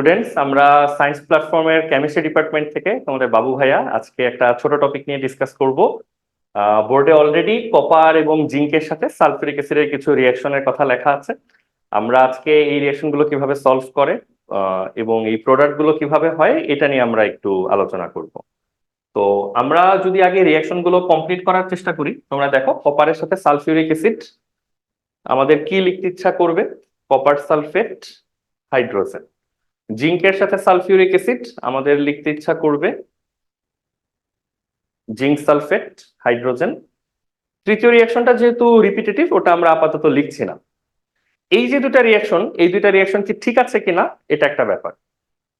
Students আমরা science প্ল্যাটফর্মের chemistry department থেকে তোমাদের বাবু ভাইয়া আজকে একটা ছোট টপিক নিয়ে ডিসকাস করব। বোর্ডে অলরেডি কপার এবং জিঙ্কের সাথে সালফিউরিক অ্যাসিডের কিছু রিয়াকশনের কথা লেখা আছে। আমরা আজকে এই রিয়াকশনগুলো কীভাবে সলভ করে এবং এই প্রোডাক্টগুলো কীভাবে হয়, এটা নিয়ে আমরা একটু আলোচনা করব। তো আমরা যদি আগে রিয়াকশনগুলো কমপ্লিট করার চেষ্টা করি, তোমরা দেখো কপারের সাথে সালফিউরিক অ্যাসিড আমাদের কি লিখতে ইচ্ছা করবে? কপার সালফেট হাইড্রোজেন জিঙ্কের সাথে সালফিউরিক অ্যাসিড আমাদের লিখতে ইচ্ছা করবে। Zinc sulphate, hydrogen. তৃতীয় রিয়াকশনটা যেহেতু রিপিটেটিভ ওটা আমরা আপাতত লিখছি না। এই যে দুটা রিয়াকশন এই দুটা রিয়াকশন কি ঠিক আছে কিনা, এটা একটা ব্যাপার।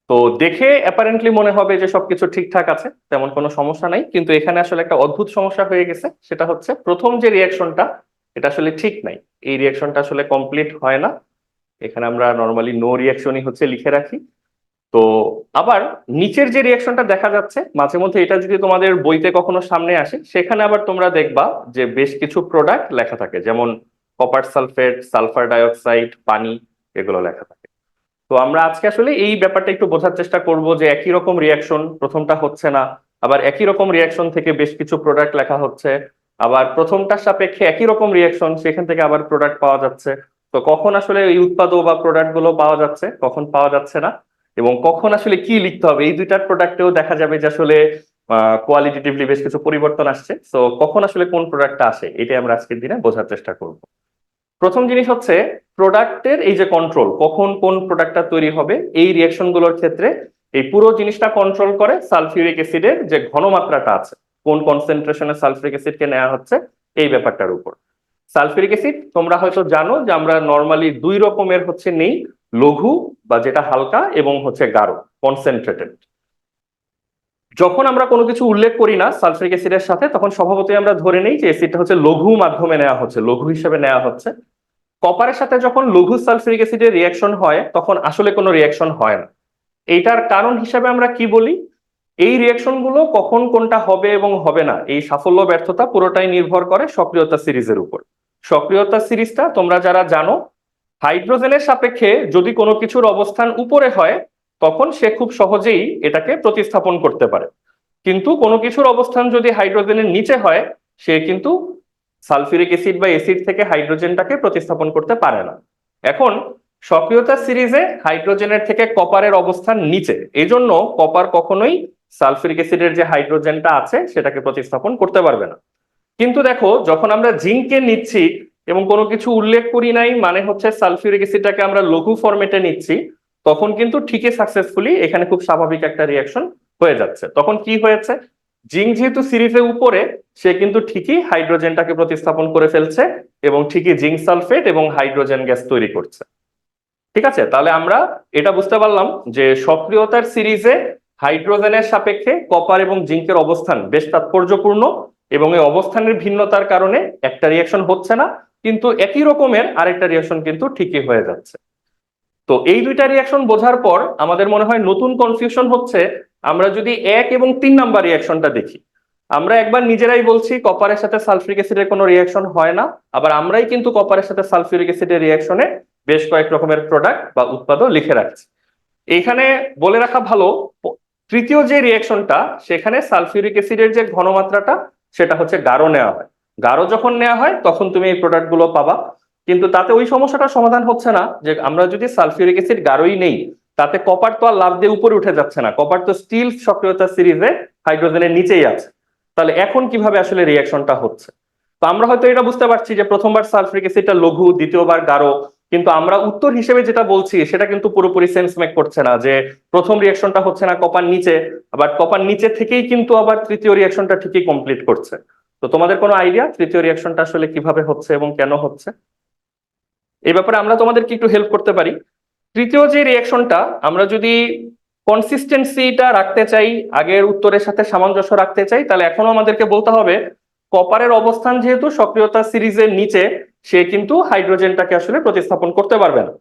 তো দেখে অ্যাপারেন্টলি মনে হবে যে সবকিছু ঠিকঠাক আছে, তেমন কোনো সমস্যা নাই। কিন্তু এখানে আসলে একটা অদ্ভুত সমস্যা হয়ে গেছে, সেটা হচ্ছে প্রথম যে রিয়াকশনটা এটা আসলে ঠিক নাই। এই রিয়াকশনটা আসলে কমপ্লিট হয় না। এখানে আমরা নর্মালি নো রিয়াকশনই হচ্ছে লিখে রাখি। তো আবার নিচের যে রিয়াকশনটা দেখা যাচ্ছে, মাঝে মধ্যে এটা যদি তোমাদের বইতে কখনো সামনে আসে, সেখানে আবার তোমরা দেখবা যে বেশ কিছু প্রোডাক্ট লেখা থাকে, যেমন কপার সালফেট সালফার ডাইঅক্সাইড পানি, এগুলো লেখা থাকে। তো আমরা আজকে আসলে এই ব্যাপারটা একটু বোঝার চেষ্টা করব যে একই রকম রিয়াকশন প্রথমটা হচ্ছে না, আবার একই রকম রিয়াকশন থেকে বেশ কিছু প্রোডাক্ট লেখা হচ্ছে, আবার প্রথমটার সাপেক্ষে একই রকম রিয়াকশন সেখান থেকে আবার প্রোডাক্ট পাওয়া যাচ্ছে। তো কখন আসলে এই উৎপাদক বা প্রোডাক্টগুলো পাওয়া যাচ্ছে? কখন পাওয়া যাচ্ছে না? এবং কখন আসলে কি লিখতে হবে? এই দুইটার প্রোডাক্টেও দেখা যাবে যে আসলে কোয়ালিটেটিভলি বেশ কিছু পরিবর্তন আসছে। তো কখন আসলে কোন প্রোডাক্টটা আসে? এটাই আমরা আজকের দিনে বোঝার চেষ্টা করব। প্রথম জিনিস হচ্ছে প্রোডাক্টের এই যে কন্ট্রোল কখন কোন প্রোডাক্টটা তৈরি হবে, এই রিয়াকশনগুলোর ক্ষেত্রে এই পুরো জিনিসটা কন্ট্রোল করে সালফিউরিক অ্যাসিডের যে ঘনমাত্রাটা আছে, কোন কনসেন্ট্রেশনে সালফিউরিক অ্যাসিডকে নেওয়া হচ্ছে, এই ব্যাপারটার উপর। সালফিউরিক অ্যাসিড, তোমরা হয়তো জানো যে আমরা নর্মালি দুই রকমের হচ্ছে নেই, লঘু বা যেটা হালকা এবং হচ্ছে গাঢ় কনসেন্ট্রেটেড যখন আমরা কোনো কিছু উল্লেখ করি না সালফিউরিক অ্যাসিডের সাথে, তখন স্বভাবতই আমরা ধরে নেই যে অ্যাসিডটা হচ্ছে লঘু মাধ্যমে নেওয়া হচ্ছে, লঘু হিসেবে নেওয়া হচ্ছে। কপারের সাথে যখন লঘু সালফিউরিক অ্যাসিডের রিয়াকশন হয়, তখন আসলে কোনো রিয়াকশন হয় না। এইটার কারণ হিসাবে আমরা কি বলি? এই রিয়াকশনগুলো কখন কোনটা হবে এবং হবে না, এই সাফল্য ব্যর্থতা পুরোটাই নির্ভর করে সক্রিয়তা সিরিজের উপর। সক্রিয়তা সিরিজটা তোমরা যারা জানো, হাইড্রোজেনের সাপেক্ষে যদি কোনো কিছুর অবস্থান উপরে হয়, তখন সে খুব সহজেই এটাকে প্রতিস্থাপন করতে পারে। কিন্তু কোনো কিছুর অবস্থান যদি হাইড্রোজেনের নিচে হয়, সে কিন্তু সালফিউরিক অ্যাসিড বা অ্যাসিড থেকে হাইড্রোজেনটাকে প্রতিস্থাপন করতে পারে না। এখন, সক্রিয়তা সিরিজে হাইড্রোজেনের থেকে কপারের অবস্থান নিচে, এজন্য কপার কখনোই সালফিউরিক অ্যাসিডের যে হাইড্রোজেনটা আছে, সেটাকে প্রতিস্থাপন করতে পারবে না। কিন্তু দেখো, যখন আমরা জিঙ্কে নিচ্ছি এবং কোনো কিছু উল্লেখ করি নাই মানে হচ্ছে সালফিউরিক অ্যাসিডটাকে আমরা লঘু ফরম্যাটে নিচ্ছি, তখন কিন্তু ঠিকই সাকসেসফুলি এখানে খুব স্বাভাবিক একটা রিয়াকশন হয়ে যাচ্ছে। তখন কি হয়েছে? জিঙ্ক যেহেতু সিরিজে উপরে, সে কিন্তু ঠিকই হাইড্রোজেনটাকে প্রতিস্থাপন করে ফেলছে এবং ঠিকই জিঙ্ক সালফেট এবং হাইড্রোজেন গ্যাস তৈরি করছে। ঠিক আছে? তাহলে আমরা এটা বুঝতে পারলাম যে সক্রিয়তার সিরিজে হাইড্রোজেনের সাপেক্ষে কপার এবং জিঙ্কের অবস্থান বেশ তাৎপর্যপূর্ণ। এবং এই অবস্থানের ভিন্নতার কারণে একটা রিয়াকশন হচ্ছে না, কিন্তু একই রকমের আরেকটা রিয়াকশন কিন্তু ঠিকই হয়ে যাচ্ছে। তো এই দুইটা রিয়াকশন বোঝার পর আমাদের মনে হয় নতুন কনফিউশন হচ্ছে। আমরা যদি এক এবং তিন নাম্বার রিয়াকশনটা দেখি, আমরা একবার নিজেরাই বলছি কপারের সাথে সালফিউরিক অ্যাসিডের কোনো রিয়াকশন হয় না, আবার আমরাই কিন্তু কপারের সাথে সালফিউরিক অ্যাসিডের রিয়াকশনে বেশ কয়েক রকমের প্রোডাক্ট বা উৎপাদন লিখে রাখছি। এইখানে বলে রাখা ভালো, তৃতীয় যে রিয়াকশনটা সেখানে সালফিউরিক অ্যাসিডের যে ঘনমাত্রাটা সেটা হচ্ছে গাঢ় নেওয়া হয়। গাঢ় যখন নেওয়া হয়, তখন তুমি এই প্রোডাক্টগুলো পাবা। কিন্তু তাতে ওই সমস্যাটা সমাধান হচ্ছে না যে আমরা যদি সালফিউরিক অ্যাসিড গাঢ়ই নেই, তাতে কপার তো আর লাভ দিয়ে উপরে উঠে যাচ্ছে না। কপার তো স্টিল সক্রিয়তা সিরিজে হাইড্রোজেনের নিচেই আছে। তাহলে এখন কীভাবে আসলে রিয়াকশনটা হচ্ছে? তো আমরা হয়তো এটা বুঝতে পারছি যে প্রথমবার সালফিউরিক অ্যাসিডটা লঘু, দ্বিতীয়বার গাঢ় কিন্তু আমরা উত্তর হিসেবে যেটা বলছি, সেটা কিন্তু পুরোপুরি সেন্স মেক করছে না যে প্রথম রিয়াকশনটা হচ্ছে না কপার নিচে, আবার কপার নিচে থেকেই কিন্তু আবার তৃতীয় রিয়াকশনটা ঠিকই কমপ্লিট করছে। তো তোমাদের কোনো আইডিয়া তৃতীয় রিয়াকশনটা আসলে কীভাবে হচ্ছে এবং কেন হচ্ছে? এই ব্যাপারে আমরা তোমাদেরকে একটু হেল্প করতে পারি। তৃতীয় যে রিয়াকশনটা আমরা যদি কনসিস্টেন্সিটা রাখতে চাই, আগের উত্তরের সাথে সামঞ্জস্য রাখতে চাই, তাহলে এখনও আমাদেরকে বলতে হবে কপারের অবস্থান যেহেতু সক্রিয়তা সিরিজের নিচে সে কিন্তু হাইড্রোজেনটাকে আসলে প্রতিস্থাপন করতে পারবে না।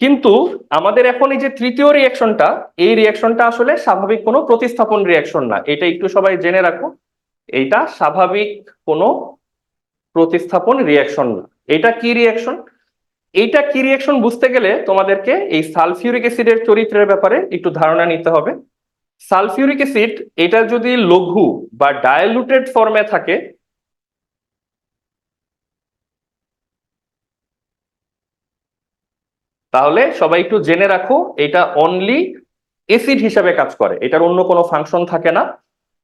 কিন্তু আমাদের এখন এই যে তৃতীয় রিয়াকশনটা এই রিয়াকশনটা আসলে স্বাভাবিক কোনো প্রতিস্থাপন রিয়াকশন না। এটা একটু সবাই জেনে রাখো এইটা স্বাভাবিক কোনো প্রতিস্থাপন রিয়াকশন না। এটা কি রিয়াকশন এইটা কি রিয়াকশন বুঝতে গেলে তোমাদেরকে এই সালফিউরিক অ্যাসিডের চরিত্রের ব্যাপারে একটু ধারণা নিতে হবে। সালফিউরিক অ্যাসিড, এটা যদি লঘু বা ডায়ালুটেড ফর্মে থাকে তাহলে সবাই একটু জেনে রাখো, এটা অনলি এসিড হিসাবে কাজ করে, এটার অন্য কোনো ফাংশন থাকে না।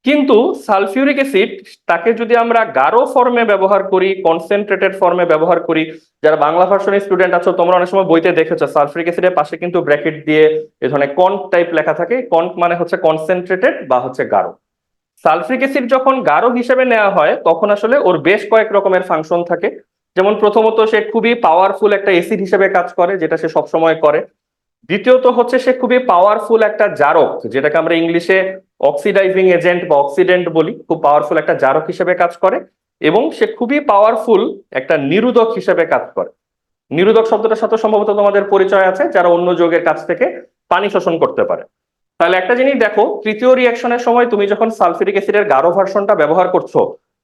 কিন্তু সালফিউরিক অ্যাসিড তাকে যদি আমরা গাঢ় ফর্মে ব্যবহার করি কনসেন্ট্রেটেড ফর্মে ব্যবহার করি, যারা বাংলা ভার্সনের স্টুডেন্ট আছো, তোমরা অনেক সময় বইতে দেখেছ সালফিউরিক অ্যাসিডের পাশে কিন্তু ব্র্যাকেট দিয়ে এ ধরনের কন্ট টাইপ লেখা থাকে কন্ট মানে হচ্ছে কনসেন্ট্রেটেড বা হচ্ছে গাঢ়। সালফিউরিক অ্যাসিড যখন গাঢ় হিসেবে নেওয়া হয়, তখন আসলে ওর বেশ কয়েক রকমের ফাংশন থাকে। যেমন প্রথমত সে খুবই পাওয়ারফুল একটা এসিড হিসেবে কাজ করে, যেটা সে সবসময় করে। দ্বিতীয়ত হচ্ছে সে খুবই পাওয়ারফুল একটা জারক, যেটাকে আমরা ইংলিশে অক্সিডাইজিং এজেন্ট বা অক্সিডেন্ট বলি। খুব পাওয়ারফুল একটা জারক হিসেবে কাজ করে এবং সে খুবই পাওয়ারফুল একটা নিরোধক হিসেবে কাজ করে। নিরোধক শব্দটার সাথে সম্ভবত তোমাদের পরিচয় আছে, যারা অন্য যোগের কাছ থেকে পানি শোষণ করতে পারে। তাহলে একটা জিনিস দেখো, তৃতীয় রিয়াকশনের সময় তুমি যখন সালফিউরিক অ্যাসিডের গাঢ় ভার্সনটা ব্যবহার করছ,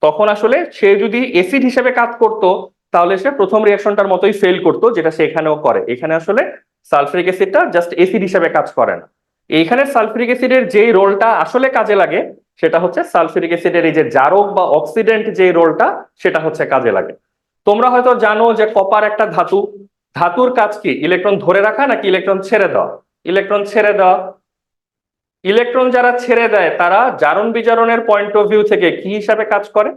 তখন আসলে সে যদি অ্যাসিড হিসেবে কাজ করতো তাহলে সে প্রথম রিয়াকশনটার মতোই ফেল করতো, যেটা সে এখানেও করে। এখানে আসলে সালফিউরিক অ্যাসিডটা জাস্ট এসিড হিসেবে কাজ করে না। এইখানে সালফিউরিক অ্যাসিডের যেই রোলটা আসলে কাজে লাগে, সেটা হচ্ছে সালফিউরিক অ্যাসিডের এই যে জারক বা অক্সিডেন্ট যে রোলটা সেটা হচ্ছে কাজে লাগে। তোমরা হয়তো জানো যে কপার একটা ধাতু। ধাতুর কাজ কি? ইলেকট্রন ধরে রাখা নাকি ইলেকট্রন ছেড়ে দেওয়া? ইলেকট্রন ছেড়ে দেওয়া। ইলেকট্রন যারা ছেড়ে দেয়, তারা জারণ বিজারণের পয়েন্ট অফ ভিউ থেকে কি হিসাবে কাজ করে?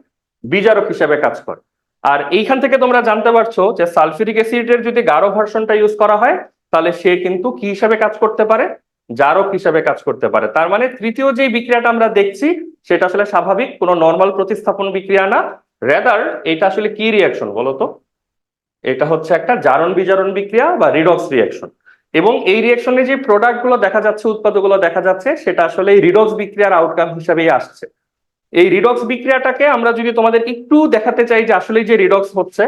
বিজারক হিসাবে কাজ করে। আর এইখান থেকে তোমরা জানতে পারছ যে সালফিউরিক অ্যাসিডের যদি গাঢ় ভার্সনটা ইউজ করা হয়, তাহলে সে কিন্তু কি হিসাবে কাজ করতে পারে? জারক হিসাবে কাজ করতে পারে। তার মানে তৃতীয় যে বিক্রিয়াটা আমরা দেখছি, সেটা আসলে স্বাভাবিক, কোনো নর্মাল প্রতিস্থাপন বিক্রিয়া না। রেদার এটা আসলে কি রিয়াকশন বলতো এটা হচ্ছে একটা জারণ বিজারণ বিক্রিয়া বা রিডক্স রিয়াকশন এবং এই রিয়াকশনে যে প্রোডাক্টগুলো দেখা যাচ্ছে উৎপাদকগুলো দেখা যাচ্ছে, সেটা আসলে এই রিডক্স বিক্রিয়ার আউটকাম হিসাবেই আসছে। এই রিডক্স বিক্রিয়াটাকে আমরা যদি তোমাদের একটু দেখাতে চাই যে আসলে যে রিডক্স হচ্ছে,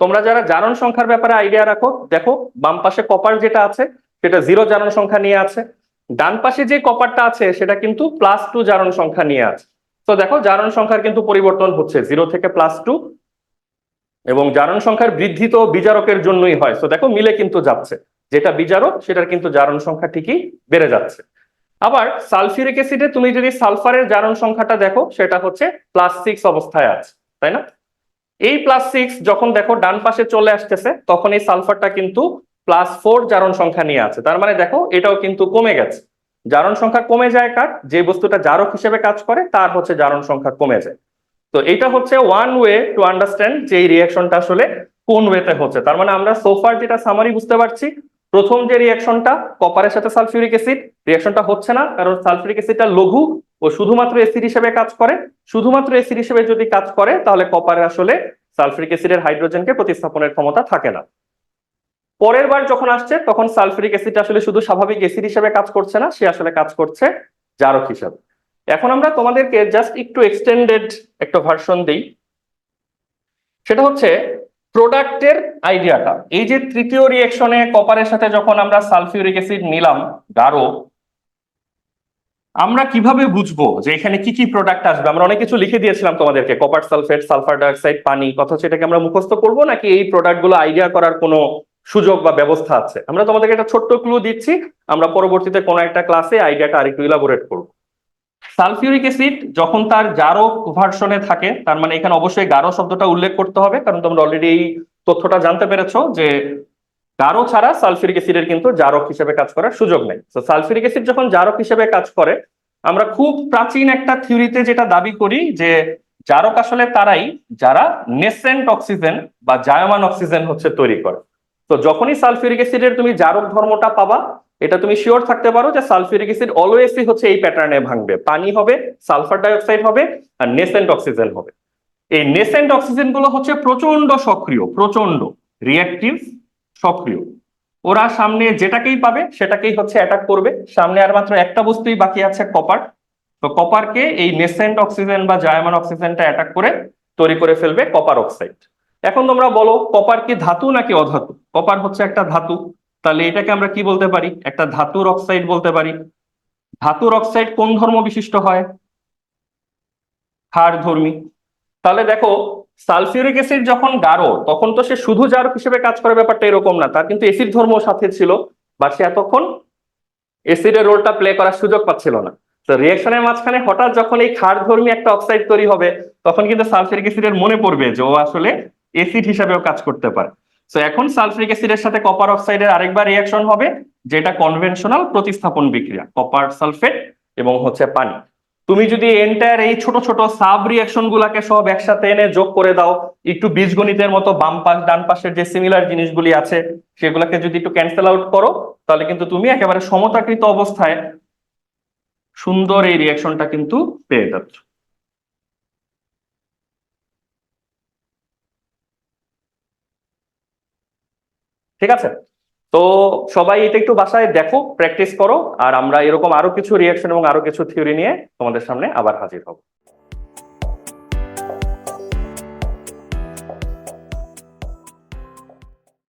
তোমরা যারা জারণ সংখ্যার ব্যাপারে আইডিয়া রাখো, দেখো বাম পাশে কপার যেটা আছে, সেটা জিরো জারণ সংখ্যা নিয়ে আছে। ডান পাশে যে কপারটা আছে, সেটা কিন্তু প্লাস টু জারণ সংখ্যা নিয়ে আছে। তো দেখো জারণ সংখ্যার কিন্তু পরিবর্তন হচ্ছে জিরো থেকে প্লাস টু এবং জারণ সংখ্যার বৃদ্ধি তো বিজারকের জন্যই হয়। তো দেখো মিলে কিন্তু যাচ্ছে। যেটা বিজারক, সেটার কিন্তু জারণ সংখ্যা ঠিকই বেড়ে যাচ্ছে। আবার সালফিউরিক অ্যাসিডে তুমি যদি সালফারের জারণ সংখ্যাটা দেখো, সেটা হচ্ছে প্লাস সিক্স অবস্থায় আছে, তাই না? এই প্লাস সিক্স যখন দেখো ডান পাশে চলে আসতেছে, তখন এই সালফারটা কিন্তু প্লাস ফোর জারণ সংখ্যা নিয়ে আছে। তার মানে দেখো, এটাও কিন্তু কমে গেছে। জারণ সংখ্যা কমে যায় কার? যে বস্তুটা জারক হিসেবে কাজ করে, তার হচ্ছে জারণ সংখ্যা কমে যায়। তো এটা হচ্ছে ওয়ান ওয়ে টু আন্ডারস্ট্যান্ড যে এই রিয়াকশনটা আসলে কোন ওয়েতে হচ্ছে। তার মানে আমরা সোফার যেটা সামারি বুঝতে পারছি প্রথম যে রিয়াকশনটা কপারের সাথে সালফিউরিক অ্যাসিড রিয়াকশনটা হচ্ছে না, কারণ সালফিউরিক অ্যাসিডটা লঘু ও শুধুমাত্র অ্যাসিড হিসেবে কাজ করে। শুধুমাত্র অ্যাসিড হিসেবে যদি কাজ করে, তাহলে কপারে আসলে সালফিউরিক অ্যাসিডের হাইড্রোজেনকে প্রতিস্থাপনের ক্ষমতা থাকে না। পরের বার যখন আসছে, তখন সালফিউরিক অ্যাসিড আসলে শুধু স্বাভাবিক অ্যাসিড হিসেবে কাজ করছে না, সে আসলে কাজ করছে জারক হিসাবে। এখন আমরা তোমাদেরকে জাস্ট একটু এক্সটেন্ডেড একটা ভার্সন দিই। সেটা হচ্ছে প্রোডাক্টের আইডিয়াটা। এই যে তৃতীয় রিয়েকশনে কপারের সাথে যখন আমরা সালফিউরিক অ্যাসিড নিলাম, গাঢ়, আমরা কীভাবে বুঝব যে এখানে কি কি প্রোডাক্ট আসবে? আমরা অনেক কিছু লিখে দিয়েছিলাম তোমাদেরকে কপার সালফেট সালফার ডাইঅক্সাইড পানি কথা হচ্ছে এটাকে আমরা মুখস্থ করব নাকি এই প্রোডাক্টগুলো আইডিয়া করার কোনো সুযোগ বা ব্যবস্থা আছে? আমরা তোমাদেরকে একটা ছোট্ট ক্লু দিচ্ছি, আমরা পরবর্তীতে কোনো একটা ক্লাসে আইডিয়াটা আরেকটু ইলাবোরেট করব। সালফিউরিক অ্যাসিড যখন তার জারক ভার্সনে থাকে, তার মানে এখানে অবশ্যই গাঢ় শব্দটা উল্লেখ করতে হবে, কারণ তোমরা অলরেডি এই তথ্যটা জানতে পেরেছ যে গাঢ় ছাড়া সালফিউরিক অ্যাসিডের কিন্তু জারক হিসেবে কাজ করার সুযোগ নেই। তো সালফিউরিক অ্যাসিড যখন জারক হিসেবে কাজ করে, আমরা খুব প্রাচীন একটা থিওরিতে যেটা দাবি করি যে জারক আসলে তারাই যারা নেসেন্ট অক্সিজেন বা জায়মান অক্সিজেন হচ্ছে তৈরি করে। তো যখনই সালফিউরিক অ্যাসিডের তুমি জারক ধর্মটা পাবা, এটা তুমি শিওর থাকতে পারো যে সালফিউরিক অ্যাসিড অলওয়েজই হচ্ছে এই প্যাটার্নে ভাঙবে। পানি হবে সালফার ডাইঅক্সাইড হবে, আর নেসেন্ট অক্সিজেন হবে। এই নেসেন্ট অক্সিজেনগুলো হচ্ছে প্রচণ্ড সক্রিয় প্রচণ্ড রিয়াক্টিভ সক্রিয়। ওরা সামনে যেটাকেই পাবে, সেটাকেই হচ্ছে অ্যাটাক করবে। সামনে আর মাত্র একটা বস্তুই বাকি আছে কপার তো কপারকে এই নেসেন্ট অক্সিজেন বা জায়মান অক্সিজেনটা অ্যাটাক করে, তৈরি করে ফেলবে কপার অক্সাইড এখন তোমরা বলো, কপার কি ধাতু নাকি অধাতু? কপার হচ্ছে একটা ধাতু। তাহলে এটাকে আমরা কি বলতে পারি? একটা ধাতুর অক্সাইড বলতে পারি। ধাতুর অক্সাইড কোন ধর্ম বিশিষ্ট হয়? ক্ষার ধর্মী। তাহলে দেখো, সালফিউরিক অ্যাসিড যখন গাঢ়, তখন তো সে শুধু জারক হিসেবে কাজ করে, ব্যাপারটা এরকম না। তার কিন্তু এসিড ধর্ম সাথে ছিল বা সে এতক্ষণ এসিডের রোলটা প্লে করার সুযোগ পাচ্ছিল না। তো রিয়াকশনের মাঝখানে হঠাৎ যখন এই ক্ষার ধর্মী একটা অক্সাইড তৈরি হবে, তখন কিন্তু সালফিউরিক অ্যাসিডের মনে পড়বে যে ও আসলে এসিড হিসাবেও কাজ করতে পারে। তো এখন সালফিউরিক অ্যাসিডের সাথে কপার অক্সাইডের আরেকবার রিয়াকশন হবে, যেটা কনভেনশনাল প্রতিস্থাপন বিক্রিয়া কপার সালফেট এবং হচ্ছে পানি। তুমি যদি এন্টায়ার এই ছোট ছোট সাব রিয়াকশন গুলাকে সব একসাথে এনে যোগ করে দাও, একটু বীজগণিতের মতো বাম পাশ, ডান পাশের যে সিমিলার জিনিসগুলি আছে, সেগুলোকে যদি একটু ক্যান্সেল আউট করো, তাহলে কিন্তু তুমি একেবারে সমতাকৃত অবস্থায় সুন্দর এই রিয়াকশনটা কিন্তু পেয়ে যাচ্ছ। ঠিক আছে? তো সবাই এটা একটু বাসায় দেখো প্র্যাকটিস করো, আর আমরা এরকম আরও কিছু রিয়াকশন এবং আরও কিছু থিওরি নিয়ে তোমাদের সামনে আবার হাজির হব।